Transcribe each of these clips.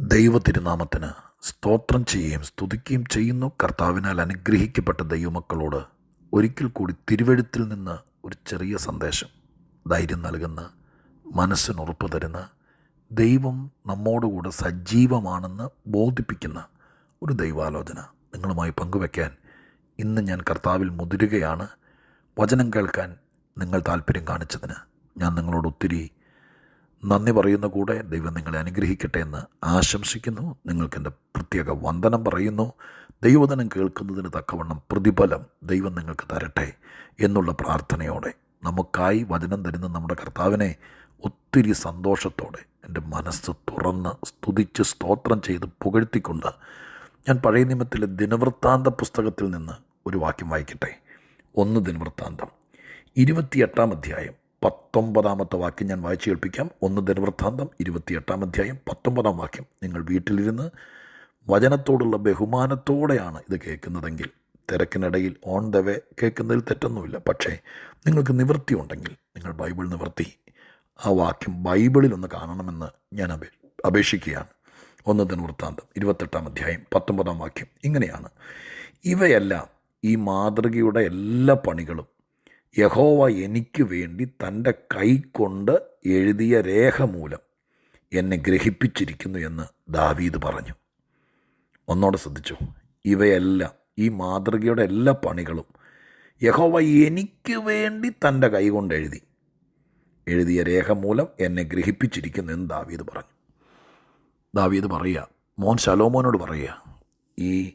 ദൈവ തിരുനാമത്തിന് സ്തോത്രം ചെയ്യുകയും സ്തുതിക്കുകയും ചെയ്യുന്നു. കർത്താവിനാൽ അനുഗ്രഹിക്കപ്പെട്ട ദൈവമക്കളോട് ഒരിക്കൽ കൂടി തിരുവഴുത്തിൽ നിന്ന് ഒരു ചെറിയ സന്ദേശം ധൈര്യം നൽകുന്ന മനസ്സിന് ഉറപ്പ് തരുന്ന ദൈവം നമ്മോടുകൂടെ സജീവമാണെന്ന് ബോധിപ്പിക്കുന്ന ഒരു ദൈവാലോചന നിങ്ങളുമായി പങ്കുവയ്ക്കാൻ ഇന്ന് ഞാൻ കർത്താവിൽ മുതിരുകയാണ്. വചനം കേൾക്കാൻ നിങ്ങൾ താല്പര്യം കാണിച്ചതിന് ഞാൻ നിങ്ങളോട് ഒത്തിരി നന്ദി പറയുന്ന കൂടെ ദൈവം നിങ്ങളെ അനുഗ്രഹിക്കട്ടെ എന്ന് ആശംസിക്കുന്നു. നിങ്ങൾക്കെന്റെ പ്രത്യേക വന്ദനം പറയുന്നു. ദൈവദനം കേൾക്കുന്നതിന് തക്കവണ്ണം പ്രതിഫലം ദൈവം നിങ്ങൾക്ക് തരട്ടെ എന്നുള്ള പ്രാർത്ഥനയോടെ നമുക്കായി വചനം തരുന്ന നമ്മുടെ കർത്താവിനെ ഒത്തിരി സന്തോഷത്തോടെ എന്റെ മനസ്സ് തുറന്ന് സ്തുതിച്ച് സ്തോത്രം ചെയ്ത് പുകഴ്ത്തിക്കൊണ്ട് ഞാൻ പഴയ നിയമത്തിലെ ദിനവൃത്താന്ത പുസ്തകത്തിൽ നിന്ന് ഒരു വാക്യം വായിക്കട്ടെ. ഒന്ന് ദിനവൃത്താന്തം. ഇരുപത്തിയെട്ടാം അധ്യായം. പത്തൊമ്പതാമത്തെ വാക്യം ഞാൻ വായിച്ചു കേൾപ്പിക്കാം ഒന്ന് ദിനവൃത്താന്തം ഇരുപത്തിയെട്ടാം അധ്യായം പത്തൊമ്പതാം വാക്യം. നിങ്ങൾ വീട്ടിലിരുന്ന് വചനത്തോടുള്ള ബഹുമാനത്തോടെയാണ് ഇത് കേൾക്കുന്നതെങ്കിൽ തിരക്കിനിടയിൽ ഓൺ ദ വേ കേൾക്കുന്നതിൽ തെറ്റൊന്നുമില്ല. പക്ഷേ നിങ്ങൾക്ക് നിവൃത്തി ഉണ്ടെങ്കിൽ നിങ്ങൾ ബൈബിൾ നിവൃത്തി ആ വാക്യം ബൈബിളിൽ ഒന്ന് കാണണമെന്ന് ഞാൻ അപേ അപേക്ഷിക്കുകയാണ്. ഒന്ന് ദിനവൃത്താന്തം ഇരുപത്തെട്ടാം അധ്യായം പത്തൊമ്പതാം വാക്യം. ഇങ്ങനെയാണ്. ഇവയെല്ലാം ഈ മാതൃകയുടെ എല്ലാ പണികളും യഹോവ എനിക്ക് വേണ്ടി തന്റെ കൈ കൊണ്ട് എഴുതിയ രേഖ മൂലം എന്നെ ഗ്രഹിപ്പിച്ചിരിക്കുന്നു എന്ന് ദാവീദ് പറഞ്ഞു. ഒന്നോടെ ശ്രദ്ധിച്ചു ഇവയെല്ലാം ഈ മാതൃകയുടെ എല്ലാ പണികളും യഹോവ എനിക്ക് വേണ്ടി തന്റെ കൈകൊണ്ട് എഴുതി. എഴുതിയ രേഖ മൂലം എന്നെ ഗ്രഹിപ്പിച്ചിരിക്കുന്നു എന്ന് ദാവീദ് പറഞ്ഞു. ദാവീദ് പറയുക മോൻ ശലോമോനോട് പറയുക ഈ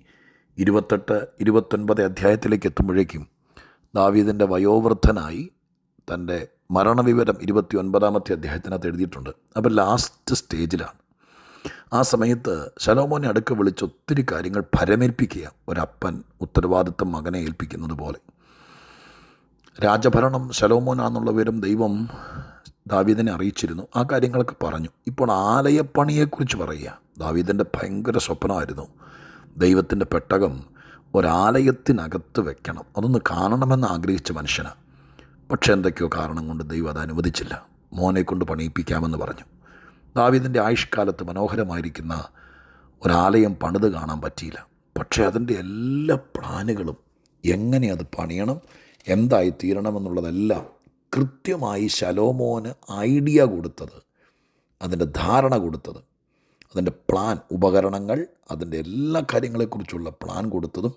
ഇരുപത്തെട്ട് ഇരുപത്തൊൻപത് അധ്യായത്തിലേക്ക് എത്തുമ്പോഴേക്കും ദാവീദിന്റെ വയോവൃദ്ധനായി തന്റെ മരണവിവരം ഇരുപത്തി ഒൻപതാമത്തെ അദ്ദേഹത്തിനകത്ത് എഴുതിയിട്ടുണ്ട്. അപ്പോൾ ലാസ്റ്റ് സ്റ്റേജിലാണ് ആ സമയത്ത് ശലോമോനെ അടുക്ക വിളിച്ച് ഒത്തിരി കാര്യങ്ങൾ ഭരമേൽപ്പിക്കുക ഒരപ്പൻ ഉത്തരവാദിത്തം മകനെ ഏൽപ്പിക്കുന്നത് പോലെ. രാജഭരണം ശലോമോനാന്നുള്ള വിവരം ദൈവം ദാവീദിനെ അറിയിച്ചിരുന്നു. ആ കാര്യങ്ങളൊക്കെ പറഞ്ഞു. ഇപ്പോൾ ആലയപ്പണിയെക്കുറിച്ച് പറയുക. ദാവീദിന്റെ ഭയങ്കര സ്വപ്നമായിരുന്നു. ദൈവത്തിന്റെ പെട്ടകം ഒരാലയത്തിനകത്ത് വെക്കണം. അതൊന്ന് കാണണമെന്ന് ആഗ്രഹിച്ച മനുഷ്യനാണ് പക്ഷേ എന്തൊക്കെയോ കാരണം കൊണ്ട് ദൈവം അത് അനുവദിച്ചില്ല. മോനെ കൊണ്ട് പണിയിപ്പിക്കാമെന്ന് പറഞ്ഞു. ദാവീദിന്റെ ആയുഷ്കാലത്ത് മനോഹരമായിരിക്കുന്ന ഒരാലയം പണിത് കാണാൻ പറ്റിയില്ല. പക്ഷേ അതിന്റെ എല്ലാ പ്ലാനുകളും എങ്ങനെ അത് പണിയണം എന്തായി തീരണമെന്നുള്ളതെല്ലാം കൃത്യമായി ശലോമോന് ഐഡിയ കൊടുത്തത് അതിന്റെ ധാരണ കൊടുത്തത് അതിന്റെ പ്ലാൻ ഉപകരണങ്ങൾ അതിന്റെ എല്ലാ കാര്യങ്ങളെക്കുറിച്ചുള്ള പ്ലാൻ കൊടുത്തതും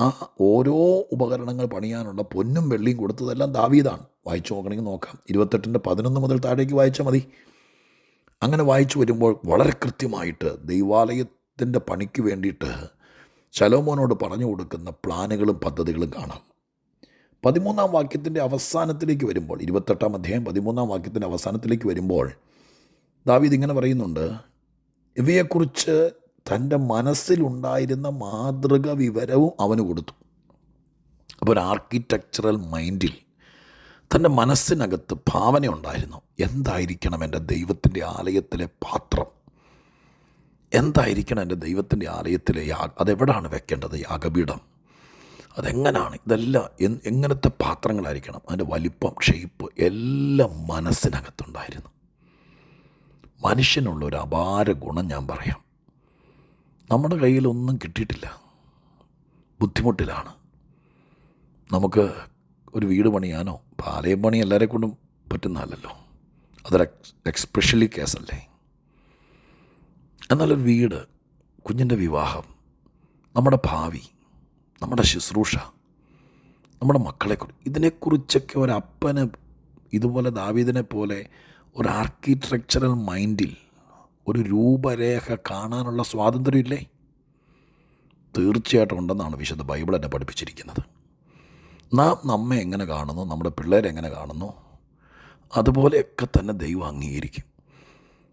ആ ഓരോ ഉപകരണങ്ങൾ പണിയാനുള്ള പൊന്നും വെള്ളിയും കൊടുത്തതെല്ലാം ദാവീദാണ്. വായിച്ചു നോക്കണമെങ്കിൽ നോക്കാം. ഇരുപത്തെട്ടിന്റെ പതിനൊന്ന് മുതൽ താഴേക്ക് വായിച്ചാൽ മതി. അങ്ങനെ വായിച്ചു വരുമ്പോൾ വളരെ കൃത്യമായിട്ട് ദൈവാലയത്തിന്റെ പണിക്ക് വേണ്ടിയിട്ട് ശലോമോനോട് പറഞ്ഞു കൊടുക്കുന്ന പ്ലാനുകളും പദ്ധതികളും കാണാം. പതിമൂന്നാം വാക്യത്തിന്റെ അവസാനത്തിലേക്ക് വരുമ്പോൾ ഇരുപത്തെട്ടാം അധ്യായം പതിമൂന്നാം വാക്യത്തിന്റെ അവസാനത്തിലേക്ക് വരുമ്പോൾ ദാവീദ് ഇങ്ങനെ പറയുന്നുണ്ട് ഇവയെക്കുറിച്ച് തന്റെ മനസ്സിലുണ്ടായിരുന്ന മാതൃക വിവരവും അവന് കൊടുത്തു. അപ്പോൾ ഒരു ആർക്കിടെക്ചറൽ മൈൻഡിൽ തന്റെ മനസ്സിനകത്ത് ഭാവന ഉണ്ടായിരുന്നു എന്തായിരിക്കണം എന്റെ ദൈവത്തിന്റെ ആലയത്തിലെ പാത്രം? എന്തായിരിക്കണം എന്റെ ദൈവത്തിന്റെ ആലയത്തിലെ യാ അതെവിടാണ് വെക്കേണ്ടത് യാഗപീഠം? അതെങ്ങനെയാണ് ഇതെല്ലാം എങ്ങനത്തെ പാത്രങ്ങളായിരിക്കണം? അതിന്റെ വലിപ്പം ഷേപ്പ് എല്ലാം മനസ്സിനകത്തുണ്ടായിരുന്നു. മനുഷ്യനുള്ള ഒരു അപാര ഗുണം ഞാൻ പറയാം. നമ്മുടെ കയ്യിലൊന്നും കിട്ടിയിട്ടില്ല. ബുദ്ധിമുട്ടിലാണ്. നമുക്ക് ഒരു വീട് പണിയാനോ പാലയം പണി എല്ലാവരെ കൊണ്ടും പറ്റുന്നതല്ലല്ലോ. അതൊരു എക്സ് എക്സ്പെഷ്യലി കേസല്ലേ എന്നാലൊരു വീട് കുഞ്ഞിന്റെ വിവാഹം നമ്മുടെ ഭാവി നമ്മുടെ ശുശ്രൂഷ നമ്മുടെ മക്കളെക്കുറിച്ച് ഇതിനെക്കുറിച്ചൊക്കെ ഒരപ്പന് ഇതുപോലെ ദാവീദിനെ പോലെ ഒരു ആർക്കിടെക്ചറൽ മൈൻഡിൽ ഒരു രൂപരേഖ കാണാനുള്ള സ്വാതന്ത്ര്യമില്ലേ? തീർച്ചയായിട്ടും ഉണ്ടെന്നാണ് വിശുദ്ധ ബൈബിൾ എന്നെ പഠിപ്പിച്ചിരിക്കുന്നത്. നാം നമ്മെ എങ്ങനെ കാണുന്നു? നമ്മുടെ പിള്ളേരെ എങ്ങനെ കാണുന്നു? അതുപോലെയൊക്കെ തന്നെ ദൈവം അംഗീകരിക്കും.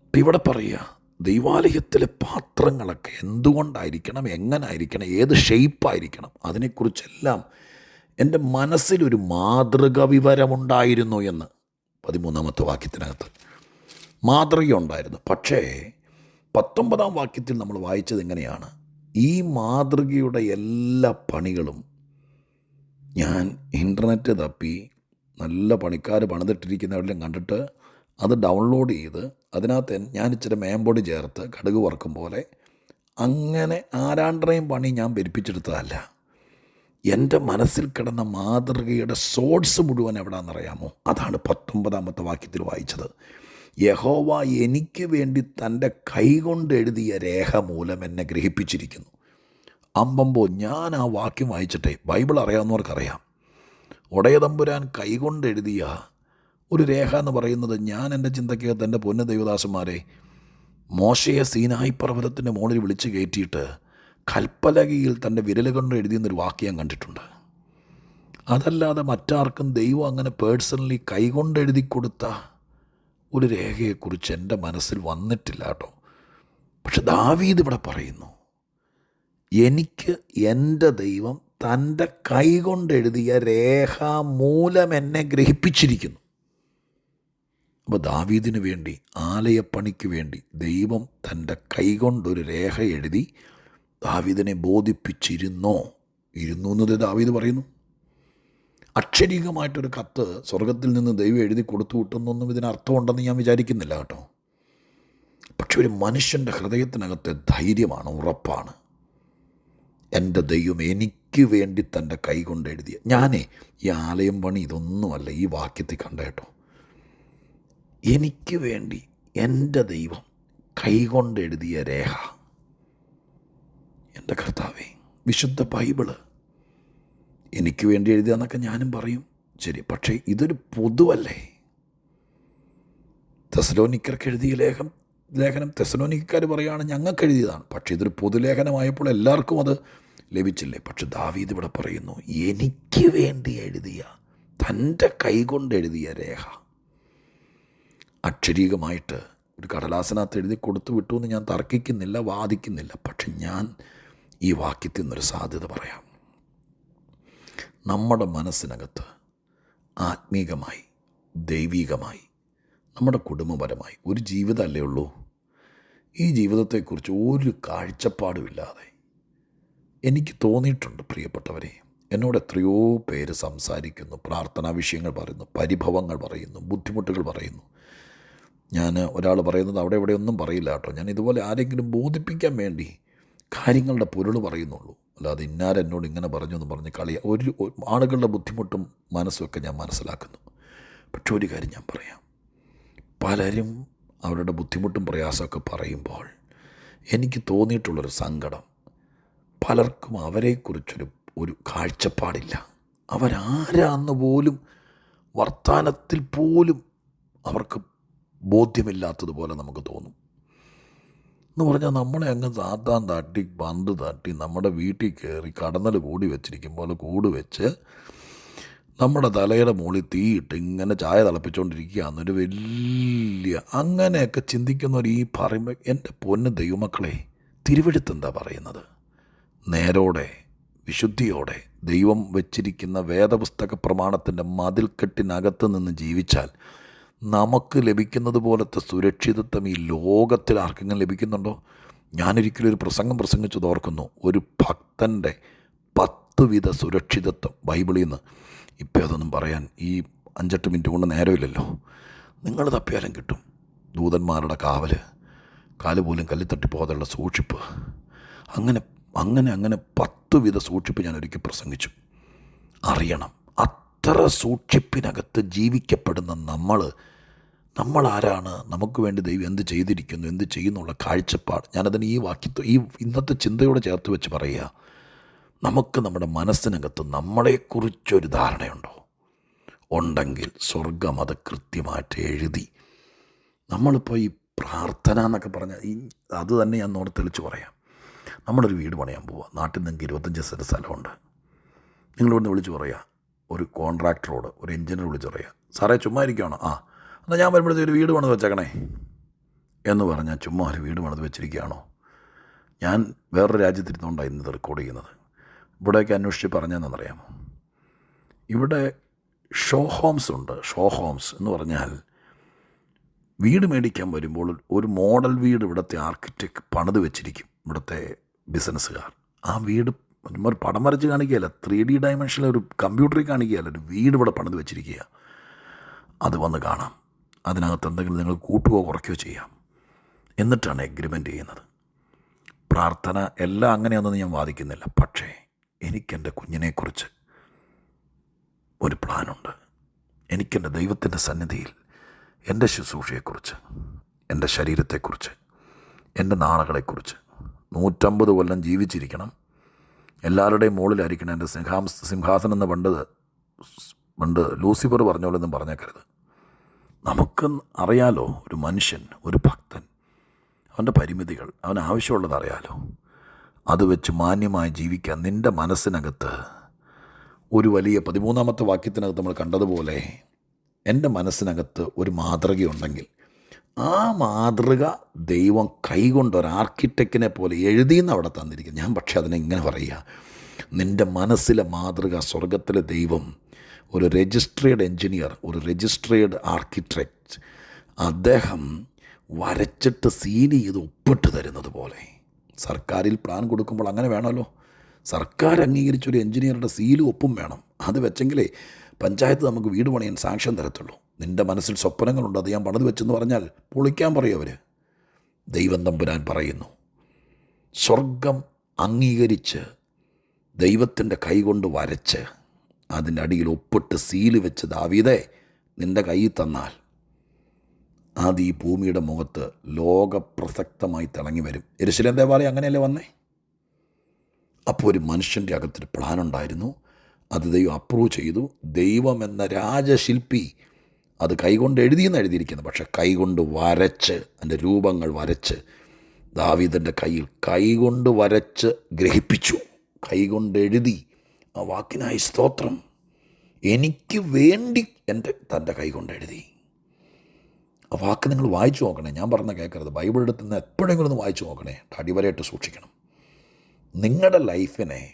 ഇപ്പം ഇവിടെ പറയുക ദൈവാലയത്തിലെ പാത്രങ്ങളൊക്കെ എന്തുകൊണ്ടായിരിക്കണം? എങ്ങനായിരിക്കണം? ഏത് ഷെയ്പ്പായിരിക്കണം അതിനെക്കുറിച്ചെല്ലാം എന്റെ മനസ്സിലൊരു മാതൃക വിവരമുണ്ടായിരുന്നു എന്ന്. പതിമൂന്നാമത്തെ വാക്യത്തിനകത്ത്. മാതൃകയുണ്ടായിരുന്നു. പക്ഷേ പത്തൊമ്പതാം വാക്യത്തിൽ നമ്മൾ വായിച്ചത് എങ്ങനെയാണ്? ഈ മാതൃകയുടെ എല്ലാ പണികളും ഞാൻ ഇന്റർനെറ്റ് തപ്പി നല്ല പണിക്കാർ പണിതിട്ടിരിക്കുന്നവരെല്ലാം കണ്ടിട്ട് അത് ഡൗൺലോഡ് ചെയ്ത് അതിനകത്ത് ഞാൻ ഇച്ചിരി മേമ്പൊടി ചേർത്ത് കടുക് വറക്കും പോലെ അങ്ങനെ ആരാണ്ടറേയും പണി ഞാൻ പെരുപ്പിച്ചെടുത്തതല്ല. എന്റെ മനസ്സിൽ കിടന്ന മാതൃകയുടെ സോഴ്സ് മുഴുവൻ എവിടാണെന്നറിയാമോ അതാണ് പത്തൊമ്പതാമത്തെ വാക്യത്തിൽ വായിച്ചത്. യഹോവ എനിക്ക് വേണ്ടി തന്റെ കൈകൊണ്ട് എഴുതിയ രേഖ മൂലം എന്നെ ഗ്രഹിപ്പിച്ചിരിക്കുന്നു. അമ്പമ്പോ ഞാൻ ആ വാക്യം വായിച്ചിട്ടെ ബൈബിൾ അറിയാവുന്നവർക്കറിയാം. ഒടയതമ്പുരാൻ കൈകൊണ്ട് എഴുതിയ ഒരു രേഖ എന്ന് പറയുന്നത് ഞാൻ എന്റെ ചിന്തയ്ക്കകത്ത് എന്റെ പൊന്നു ദേവദാസന്മാരെ മോശയെ സീനായി പർവതത്തിന്റെ മുകളിൽ വിളിച്ച് കയറ്റിയിട്ട് കൽപ്പലകയിൽ തന്റെ വിരലുകൊണ്ട് എഴുതിയെന്നൊരു വാക്യം ഞാൻ കണ്ടിട്ടുണ്ട്. അതല്ലാതെ മറ്റാർക്കും ദൈവം അങ്ങനെ പേഴ്സണലി കൈകൊണ്ട് എഴുതി കൊടുത്ത ഒരു രേഖയെക്കുറിച്ച് എന്റെ മനസ്സിൽ വന്നിട്ടില്ല കേട്ടോ. പക്ഷെ ദാവീദ് ഇവിടെ പറയുന്നു എനിക്ക് എന്റെ ദൈവം തന്റെ കൈകൊണ്ട് എഴുതിയ രേഖ മൂലം എന്നെ ഗ്രഹിപ്പിച്ചിരിക്കുന്നു. അപ്പോൾ ദാവീദിനു വേണ്ടി ആലയപ്പണിക്ക് വേണ്ടി ദൈവം തന്റെ കൈകൊണ്ടൊരു രേഖ എഴുതി ദാവീദിനെ ബോധിപ്പിച്ചിരുന്നോ? ഇരുന്നു എന്നത് ദാവീദ് പറയുന്നു. അക്ഷരീകമായിട്ടൊരു കത്ത് സ്വർഗത്തിൽ നിന്ന് ദൈവം എഴുതി കൊടുത്തു വിട്ടുന്നൊന്നും ഇതിനർത്ഥമുണ്ടെന്ന് ഞാൻ വിചാരിക്കുന്നില്ല കേട്ടോ. പക്ഷെ ഒരു മനുഷ്യന്റെ ഹൃദയത്തിനകത്തെ ധൈര്യമാണ് ഉറപ്പാണ്. എന്റെ ദൈവം എനിക്ക് വേണ്ടി തന്റെ കൈ കൊണ്ട് എഴുതിയ ഞാനേ ഈ ആലയം പണി ഇതൊന്നുമല്ല ഈ വാക്യത്തിൽ കണ്ട കേട്ടോ. എനിക്ക് വേണ്ടി എന്റെ ദൈവം കൈകൊണ്ട് എഴുതിയ രേഖ. എന്റെ കർത്താവേ വിശുദ്ധ ബൈബിൾ. എനിക്ക് വേണ്ടി എഴുതിയെന്നൊക്കെ ഞാനും പറയും. ശരി പക്ഷേ ഇതൊരു പൊതുവല്ലേ? തെസലോനിക്കർക്ക് എഴുതിയ ലേഖം ലേഖനം തെസലോനിക്കാർ പറയുകയാണ് ഞങ്ങൾക്ക് എഴുതിയതാണ്. പക്ഷേ ഇതൊരു പൊതുലേഖനമായപ്പോൾ എല്ലാവർക്കും അത് ലഭിച്ചില്ലേ? പക്ഷെ ദാവീദ് ഇവിടെ പറയുന്നു എനിക്ക് വേണ്ടി എഴുതിയ തന്റെ കൈകൊണ്ട് എഴുതിയ രേഖ. അക്ഷരീകമായിട്ട് ഒരു കടലാസനകത്ത് എഴുതി കൊടുത്തു വിട്ടു എന്ന് ഞാൻ തർക്കിക്കുന്നില്ല വാദിക്കുന്നില്ല. പക്ഷെ ഞാൻ ഈ വാക്യത്തിൽ നിന്നൊരു സാധ്യത പറയാം. നമ്മുടെ മനസ്സിനകത്ത് ആത്മീകമായി ദൈവീകമായി നമ്മുടെ കുടുംബപരമായി ഒരു ജീവിതമല്ലേ ഉള്ളൂ? ഈ ജീവിതത്തെക്കുറിച്ച് ഒരു കാഴ്ചപ്പാടുമില്ലാതെ എനിക്ക് തോന്നിയിട്ടുണ്ട് പ്രിയപ്പെട്ടവരെ. എന്നോട് എത്രയോ പേര് സംസാരിക്കുന്നു പ്രാർത്ഥനാ വിഷയങ്ങൾ പറയുന്നു പരിഭവങ്ങൾ പറയുന്നു ബുദ്ധിമുട്ടുകൾ പറയുന്നു. ഞാൻ ഒരാൾ പറയുന്നത് അവിടെ ഇവിടെ ഒന്നും പറയില്ല കേട്ടോ. ഞാൻ ഇതുപോലെ ആരെങ്കിലും ബോധിപ്പിക്കാൻ വേണ്ടി കാര്യങ്ങളുടെ പൊരുൾ പറയുന്നുള്ളൂ. അല്ലാതെ ഇന്നാരെന്നോട് ഇങ്ങനെ പറഞ്ഞു എന്ന് പറഞ്ഞ് കളി ഒരു ആളുകളുടെ ബുദ്ധിമുട്ടും മനസ്സുമൊക്കെ ഞാൻ മനസ്സിലാക്കുന്നു. പക്ഷെ ഒരു കാര്യം ഞാൻ പറയാം. പലരും അവരുടെ ബുദ്ധിമുട്ടും പ്രയാസമൊക്കെ പറയുമ്പോൾ എനിക്ക് തോന്നിയിട്ടുള്ളൊരു സങ്കടം പലർക്കും അവരെക്കുറിച്ചൊരു ഒരു കാഴ്ചപ്പാടില്ല. അവരാരാന്ന് പോലും വർത്തമാനത്തിൽ പോലും അവർക്ക് ബോധ്യമില്ലാത്തതുപോലെ നമുക്ക് തോന്നും. എന്ന് പറഞ്ഞാൽ നമ്മളെ അങ്ങ് താത്താൻ തട്ടി പന്ത് തട്ടി നമ്മുടെ വീട്ടിൽ കയറി കടന്നൽ കൂടി വെച്ചിരിക്കും പോലെ കൂട് വെച്ച് നമ്മുടെ തലയുടെ മുകളിൽ തീയിട്ട് ഇങ്ങനെ ചായ തിളപ്പിച്ചുകൊണ്ടിരിക്കുകയെന്നൊരു വലിയ അങ്ങനെയൊക്കെ ചിന്തിക്കുന്നവർ ഈ പറയുമ്പോൾ എന്റെ പൊന്ന് ദൈവമക്കളെ തിരുവഴുത്ത് എന്താ പറയുന്നത്? നേരോടെ വിശുദ്ധിയോടെ ദൈവം വച്ചിരിക്കുന്ന വേദപുസ്തക പ്രമാണത്തിന്റെ മതിൽക്കെട്ടിനകത്ത് നിന്ന് ജീവിച്ചാൽ നമുക്ക് ലഭിക്കുന്നത് പോലത്തെ സുരക്ഷിതത്വം ഈ ലോകത്തിൽ ആർക്കെങ്കിലും ലഭിക്കുന്നുണ്ടോ? ഞാനൊരിക്കലും ഒരു പ്രസംഗം പ്രസംഗിച്ചത് ഓർക്കുന്നു. ഒരു ഭക്തന്റെ പത്ത് വിധ സുരക്ഷിതത്വം ബൈബിളിൽ നിന്ന്. ഇപ്പോൾ അതൊന്നും പറയാൻ ഈ അഞ്ചെട്ട് മിനിറ്റ് കൊണ്ട് നേരമില്ലല്ലോ. നിങ്ങൾ തപ്പിയാലും കിട്ടും. ദൂതന്മാരുടെ കാവൽ കാൽ പോലും കല്ലിത്തട്ടി പോകാതെയുള്ള സൂക്ഷിപ്പ്. അങ്ങനെ അങ്ങനെ അങ്ങനെ പത്ത് വിധ സൂക്ഷിപ്പ് ഞാൻ ഒരിക്കൽ പ്രസംഗിച്ചു. അറിയണം. അത്ര സൂക്ഷിപ്പിനകത്ത് ജീവിക്കപ്പെടുന്ന നമ്മൾ നമ്മൾ ആരാണ് നമുക്ക് വേണ്ടി ദൈവം എന്ത് ചെയ്തിരിക്കുന്നു? എന്ത് ചെയ്യുന്നുള്ള കാഴ്ചപ്പാട്. ഞാനതിന് ഈ വാക്യത്വം ഈ ഇന്നത്തെ ചിന്തയോടെ ചേർത്ത് വെച്ച് പറയുക. നമുക്ക് നമ്മുടെ മനസ്സിനകത്ത് നമ്മളെക്കുറിച്ചൊരു ധാരണയുണ്ടോ? ഉണ്ടെങ്കിൽ സ്വർഗം അത് കൃത്യമായിട്ട് എഴുതി. നമ്മളിപ്പോൾ ഈ പ്രാർത്ഥന എന്നൊക്കെ പറഞ്ഞാൽ ഈ അത് തന്നെ ഞാൻ നോട് തെളിച്ച് പറയാം. നമ്മളൊരു വീട് പണിയാൻ പോവുക നാട്ടിൽ നിങ്ങൾക്ക് ഇരുപത്തഞ്ച് സെന്റ് സ്ഥലമുണ്ട്. നിങ്ങളിവിടുന്ന് വിളിച്ച് പറയുക ഒരു കോൺട്രാക്ടറോട് ഒരു എഞ്ചിനീയർ വിളിച്ച് പറയുക സാറേ ചുമ്മാ ഇരിക്കുകയാണോ ആ. എന്നാൽ ഞാൻ വരുമ്പോഴത്തേക്ക് ഒരു വീട് പണിത് വെച്ചേക്കണേ. എന്ന് പറഞ്ഞാൽ ചുമ്മാ ഒരു വീട് പണിത് വെച്ചിരിക്കുകയാണോ? ഞാൻ വേറൊരു രാജ്യത്തിരുന്നുകൊണ്ടാണ് ഇന്നത് റെക്കോർഡ് ചെയ്യുന്നത്. ഇവിടേക്ക് അന്വേഷിച്ച് പറഞ്ഞതെന്നറിയാമോ ഇവിടെ ഷോ ഹോംസ് ഉണ്ട്. ഷോ ഹോംസ് എന്ന് പറഞ്ഞാൽ വീട് മേടിക്കാൻ വരുമ്പോൾ ഒരു മോഡൽ വീട് ഇവിടുത്തെ ആർക്കിടെക്ട് പണിത് വെച്ചിരിക്കും ഇവിടുത്തെ ബിസിനസ്സുകാർ ആ വീട് ഒരു പടം വരച്ച് കാണിക്കുകയല്ല ത്രീ ഡി ഡയമെൻഷനിൽ ഒരു കമ്പ്യൂട്ടറിൽ കാണിക്കുകയല്ല ഒരു വീട് ഇവിടെ പണിത് വെച്ചിരിക്കുക അത് വന്ന് കാണാം. അതിനകത്ത് എന്തെങ്കിലും നിങ്ങൾ കൂട്ടുകയോ കുറയ്ക്കുകയോ ചെയ്യാം. എന്നിട്ടാണ് എഗ്രിമെന്റ് ചെയ്യുന്നത്. പ്രാർത്ഥന എല്ലാം അങ്ങനെയൊന്നും ഞാൻ വാദിക്കുന്നില്ല. പക്ഷേ എനിക്കെന്റെ കുഞ്ഞിനെക്കുറിച്ച് ഒരു പ്ലാനുണ്ട്. എനിക്കെന്റെ ദൈവത്തിന്റെ സന്നിധിയിൽ എന്റെ ശുശ്രൂഷയെക്കുറിച്ച് എന്റെ ശരീരത്തെക്കുറിച്ച് എന്റെ നാളുകളെക്കുറിച്ച് നൂറ്റമ്പത് കൊല്ലം ജീവിച്ചിരിക്കണം. എല്ലാവരുടെയും മുകളിലായിരിക്കണം എന്റെ സിംഹാം സിംഹാസനം എന്ന് പണ്ട് പണ്ട് ലൂസിഫർ പറഞ്ഞോളെന്നും പറഞ്ഞേക്കരുത്. നമുക്ക് അറിയാലോ ഒരു മനുഷ്യൻ ഒരു ഭക്തൻ. അവന്റെ പരിമിതികൾ അവൻ ആവശ്യമുള്ളത് അറിയാലോ. അത് വെച്ച് മാന്യമായി ജീവിക്കാൻ നിന്റെ മനസ്സിനകത്ത് ഒരു വലിയ പതിമൂന്നാമത്തെ വാക്യത്തിനകത്ത് നമ്മൾ കണ്ടതുപോലെ എന്റെ മനസ്സിനകത്ത് ഒരു മാതൃകയുണ്ടെങ്കിൽ ആ മാതൃക ദൈവം കൈകൊണ്ട് ഒരു ആർക്കിടെക്റ്റിനെ പോലെ എഴുതിയെന്ന് അവിടെ തന്നിരിക്കുക ഞാൻ പക്ഷേ അതിനെ ഇങ്ങനെ പറയുക. നിന്റെ മനസ്സിലെ മാതൃക സ്വർഗത്തിലെ ദൈവം ഒരു രജിസ്ട്രേഡ് എൻജിനീയർ ഒരു രജിസ്ട്രേഡ് ആർക്കിടെക്റ്റ് അദ്ദേഹം വരച്ചിട്ട് സീൽ ചെയ്ത് ഒപ്പിട്ട് തരുന്നത് പോലെ. സർക്കാരിൽ പ്ലാൻ കൊടുക്കുമ്പോൾ അങ്ങനെ വേണമല്ലോ. സർക്കാർ അംഗീകരിച്ചൊരു എൻജിനീയറുടെ സീലും ഒപ്പും വേണം. അത് വെച്ചെങ്കിലേ പഞ്ചായത്ത് നമുക്ക് വീട് പണിയാൻ സാങ്ഷൻ തരത്തുള്ളൂ. നിന്റെ മനസ്സിൽ സ്വപ്നങ്ങളുണ്ട് അത് ഞാൻ പണിത് വെച്ചെന്ന് പറഞ്ഞാൽ പൊളിക്കാൻ പറയും അവർ ദൈവം തമ്പുരാൻ പറയുന്നു സ്വർഗം അംഗീകരിച്ച് ദൈവത്തിന്റെ കൈകൊണ്ട് വരച്ച് അതിന്റെ അടിയിൽ ഒപ്പിട്ട് സീൽ വെച്ച് ദാവീദേ നിന്റെ കയ്യിൽ തന്നാൽ അത് ഈ ഭൂമിയുടെ മുഖത്ത് ലോകപ്രസക്തമായി തിളങ്ങി വരും. എരിശിലൻ ദേവാലയം അങ്ങനെയല്ലേ വന്നേ? അപ്പോൾ ഒരു മനുഷ്യന്റെ അകത്തൊരു പ്ലാൻ ഉണ്ടായിരുന്നു. അത് ദൈവം അപ്രൂവ് ചെയ്തു. ദൈവം എന്ന രാജശില്പി അത് കൈകൊണ്ട് എഴുതിയെന്ന് എഴുതിയിരിക്കുന്നത് പക്ഷേ കൈകൊണ്ട് വരച്ച് അതിന്റെ രൂപങ്ങൾ വരച്ച് ദാവീദന്റെ കയ്യിൽ കൈകൊണ്ട് വരച്ച് ഗ്രഹിപ്പിച്ചു. കൈകൊണ്ട് എഴുതി ആ വാക്കിനായി സ്തോത്രം. എനിക്ക് വേണ്ടി എന്റെ തന്റെ കൈകൊണ്ട് എഴുതി. ആ വാക്ക് നിങ്ങൾ വായിച്ചു നോക്കണേ. ഞാൻ പറഞ്ഞ കേൾക്കരുത് ബൈബിൾ എടുത്ത് നിന്ന് എപ്പോഴെങ്കിലും ഒന്ന് വായിച്ചു നോക്കണേ. അടിവരയിട്ട് സൂക്ഷിക്കണം. നിങ്ങളുടെ ലൈഫിനെ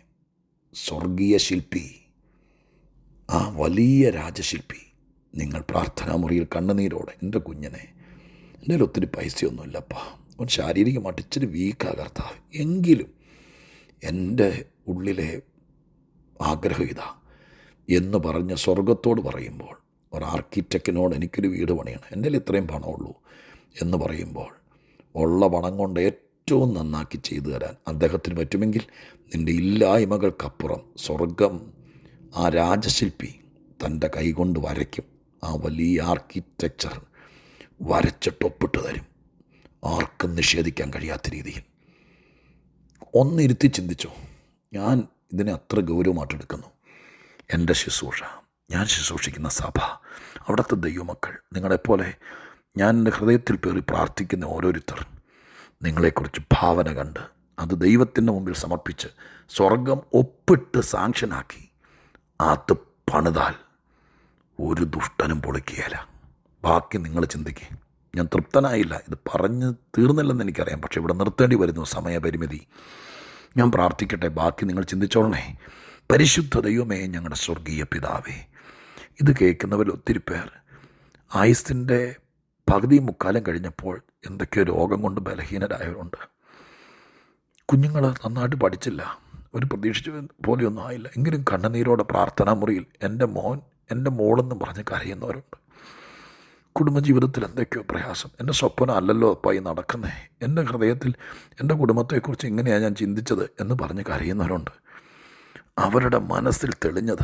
സ്വർഗീയ ശില്പി ആ വലിയ രാജശില്പി നിങ്ങൾ പ്രാർത്ഥനാ മുറിയിൽ കണ്ണുനീരോടെ എന്റെ കുഞ്ഞിനെ എന്റെ ഒത്തിരി പൈസയൊന്നുമില്ലപ്പാ. അവൻ ശാരീരികമായിട്ട് ഇച്ചിരി വീക്കാ കർത്താവ്. എങ്കിലും എന്റെ ഉള്ളിലെ ആഗ്രഹം എന്ന് പറഞ്ഞ് സ്വർഗത്തോട് പറയുമ്പോൾ ഒരു ആർക്കിടെക്റ്റിനോട് എനിക്കൊരു വീട് പണിയണം. എന്റെ ഇത്രയും പണമുള്ളൂ. എന്ന് പറയുമ്പോൾ ഉള്ള പണം കൊണ്ട് ഏറ്റവും നന്നാക്കി ചെയ്തു തരാൻ അദ്ദേഹത്തിന് പറ്റുമെങ്കിൽ നിന്റെ ഇല്ലായ്മകൾക്കപ്പുറം സ്വർഗം ആ രാജശില്പി തന്റെ കൈകൊണ്ട് വരയ്ക്കും. ആ വലിയ ആർക്കിടെക്ചർ വരച്ചിട്ട് ഒപ്പിട്ട് തരും. ആർക്കും നിഷേധിക്കാൻ കഴിയാത്ത രീതിയിൽ. ഒന്നിരുത്തി ചിന്തിച്ചോ ഞാൻ ഇതിനെ അത്ര ഗൗരവമായിട്ട് എടുക്കുന്നു എന്റെ ശുശ്രൂഷ ഞാൻ ശുശ്രൂഷിക്കുന്ന സഭ അവിടുത്തെ ദൈവമക്കൾ നിങ്ങളെപ്പോലെ ഞാൻ എന്റെ ഹൃദയത്തിൽ പേറി പ്രാർത്ഥിക്കുന്ന ഓരോരുത്തർ നിങ്ങളെക്കുറിച്ച് ഭാവന കണ്ട് അത് ദൈവത്തിന്റെ മുമ്പിൽ സമർപ്പിച്ച് സ്വർഗം ഒപ്പിട്ട് സാങ്ഷനാക്കി അത് പണിതാൽ ഒരു ദുഷ്ടനും പൊളിക്കുകയില്ല. ബാക്കി നിങ്ങൾ ചിന്തിക്കുക ഞാൻ തൃപ്തനായില്ല. ഇത് പറഞ്ഞ് തീർന്നില്ലെന്ന് എനിക്കറിയാം. പക്ഷേ ഇവിടെ നിർത്തേണ്ടി വരുന്നു സമയപരിമിതി. ഞാൻ പ്രാർത്ഥിക്കട്ടെ ബാക്കി നിങ്ങൾ ചിന്തിച്ചോളണേ. പരിശുദ്ധ ദൈവമേ ഞങ്ങളുടെ സ്വർഗീയ പിതാവേ ഇത് കേൾക്കുന്നവരിൽ ഒത്തിരി പേർ ആയുസിന്റെ പകുതി മുക്കാലം കഴിഞ്ഞപ്പോൾ എന്തൊക്കെയോ രോഗം കൊണ്ട് ബലഹീനരായവരുണ്ട്. കുഞ്ഞുങ്ങൾ നന്നായിട്ട് പഠിച്ചില്ല. ഒരു പ്രതീക്ഷിച്ച പോലെയൊന്നും ആയില്ല. എങ്കിലും കണ്ണുനീരോടെ പ്രാർത്ഥനാ മുറിയിൽ എന്റെ മോൻ എന്റെ മോളെന്ന് പറഞ്ഞ് കരയുന്നവരുണ്ട്. കുടുംബജീവിതത്തിൽ എന്തൊക്കെയോ പ്രയാസം. എന്റെ സ്വപ്നം അല്ലല്ലോ അപ്പായി നടക്കുന്നേ. എന്റെ ഹൃദയത്തിൽ എന്റെ കുടുംബത്തെക്കുറിച്ച് ഇങ്ങനെയാണ് ഞാൻ ചിന്തിച്ചത് എന്ന് പറഞ്ഞ് കരയുന്നവരുണ്ട്. അവരുടെ മനസ്സിൽ തെളിഞ്ഞത്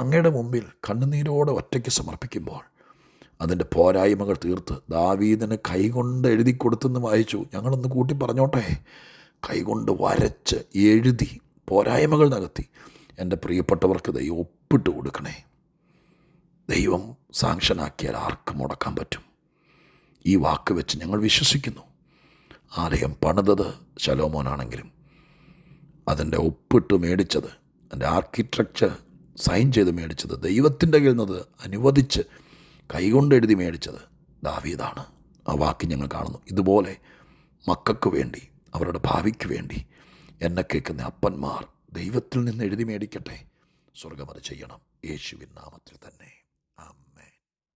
അങ്ങയുടെ മുമ്പിൽ കണ്ണുനീരോടെ ഒറ്റയ്ക്ക് സമർപ്പിക്കുമ്പോൾ അതിന്റെ പോരായ്മകൾ തീർത്ത് ദാവീദിന് കൈകൊണ്ട് എഴുതി കൊടുത്തെന്ന് വായിച്ചു. ഞങ്ങളൊന്ന് കൂട്ടി പറഞ്ഞോട്ടെ? കൈകൊണ്ട് വരച്ച് എഴുതി പോരായ്മകൾ നികത്തി എന്റെ പ്രിയപ്പെട്ടവർക്ക് ദൈവം ഒപ്പിട്ട് കൊടുക്കണേ. ദൈവം സാങ്ഷനാക്കിയാൽ ആർക്കും മുടക്കാൻ പറ്റും. ഈ വാക്ക് വെച്ച് ഞങ്ങൾ വിശ്വസിക്കുന്നു. ആലയം പണിതത് ശലോമോനാണെങ്കിലും അതിന്റെ ഒപ്പിട്ട് മേടിച്ചത് അതിന്റെ ആർക്കിടെക്ചർ സൈൻ ചെയ്ത് മേടിച്ചത് ദൈവത്തിന്റെ കയ്യിൽ നിന്നത് അനുവദിച്ച് കൈകൊണ്ട് എഴുതി മേടിച്ചത് ദാവീദാണ്. ആ വാക്ക് ഞങ്ങൾ കാണുന്നു. ഇതുപോലെ മക്കൾക്ക് വേണ്ടി അവരുടെ ഭാവിക്ക് വേണ്ടി എന്നെ കേൾക്കുന്ന അപ്പന്മാർ ദൈവത്തിൽ നിന്ന് എഴുതി മേടിക്കട്ടെ. സ്വർഗം അത് ചെയ്യണം. യേശുവിൻ നാമത്തിൽ തന്നെ.